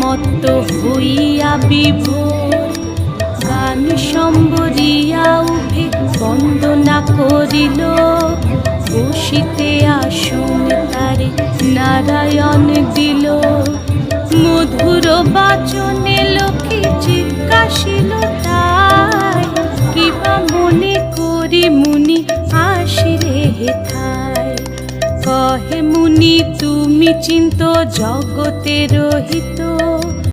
মত্ত হইয়া বিভোর, গান সম্বরিয়া উঠে বন্দনা করিল। বসিতে আসন তারে নারায়ণ দিল। মধুর বাচনে লোকে জিজ্ঞাসিল, তাই কিবা মনে করি মুনি আসিরে হেথায় কহে মুনি তুমি চিন্ত জগতের হিত